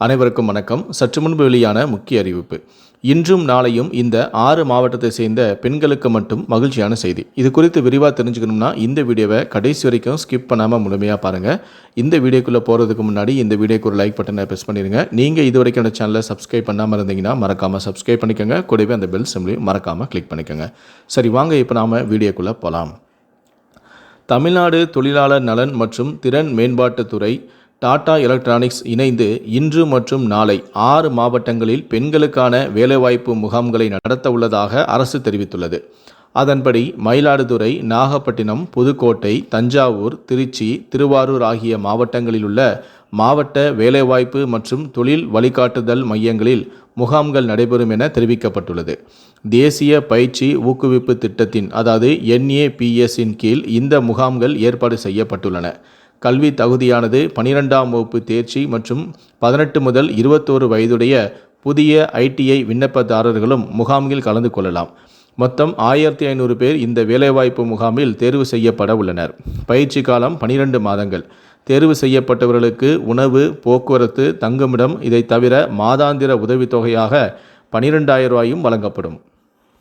அனைவருக்கும் வணக்கம். சற்று முன்பு வெளியான முக்கிய அறிவிப்பு. இன்றும் நாளையும் இந்த ஆறு மாவட்டத்தை சேர்ந்த பெண்களுக்கு மட்டும் மகிழ்ச்சியான செய்தி. இது குறித்து விரிவாக தெரிஞ்சுக்கணும்னா இந்த வீடியோவை கடைசி வரைக்கும் ஸ்கிப் பண்ணாமல் முழுமையாக பாருங்கள் இந்த வீடியோக்குள்ளே போகிறதுக்கு முன்னாடி இந்த வீடியோக்கு ஒரு லைக் பட்டனை ப்ரெஸ் பண்ணிடுங்க நீங்கள் இது வரைக்கும் அந்த சேனலை சப்ஸ்கிரைப் பண்ணாமல் இருந்தீங்கன்னா மறக்காமல் சப்ஸ்கிரைப் பண்ணிக்கோங்க. கூடவே அந்த பெல் சிம்லையும் மறக்காமல் கிளிக் பண்ணிக்கோங்க. சரி வாங்க இப்போ நாம் வீடியோக்குள்ளே போகலாம் தமிழ்நாடு தொழிலாளர் நலன் மற்றும் திறன் மேம்பாட்டுத்துறை டாடா எலக்ட்ரானிக்ஸ் இணைந்து இன்று மற்றும் நாளை ஆறு மாவட்டங்களில் பெண்களுக்கான வேலைவாய்ப்பு முகாம்களை நடத்த உள்ளதாக அரசு தெரிவித்துள்ளது. அதன்படி மயிலாடுதுறை நாகப்பட்டினம் புதுக்கோட்டை தஞ்சாவூர் திருச்சி திருவாரூர் ஆகிய மாவட்டங்களில் உள்ள மாவட்ட வேலைவாய்ப்பு மற்றும் தொழில் வழிகாட்டுதல் மையங்களில் முகாம்கள் நடைபெறும் என தெரிவிக்கப்பட்டுள்ளது. தேசிய பயிற்சி ஊக்குவிப்பு திட்டத்தின் அதாவது என்ஏபிஎஸ்ஸின் கீழ் இந்த முகாம்கள் ஏற்பாடு செய்யப்பட்டுள்ளன. கல்வி தகுதியானது பனிரெண்டாம் வகுப்பு தேர்ச்சி மற்றும் பதினெட்டு முதல் இருபத்தோரு வயதுடைய புதிய ஐடிஐ விண்ணப்பதாரர்களும் முகாமில் கலந்து கொள்ளலாம். மொத்தம் ஆயிரத்தி ஐநூறு பேர் இந்த வேலைவாய்ப்பு முகாமில் தேர்வு செய்யப்பட உள்ளனர். பயிற்சி காலம் பனிரெண்டு மாதங்கள். தேர்வு செய்யப்பட்டவர்களுக்கு உணவு போக்குவரத்து தங்குமிடம் இதை தவிர மாதாந்திர உதவித்தொகையாக பனிரெண்டாயிரம் ரூபாயும் வழங்கப்படும்.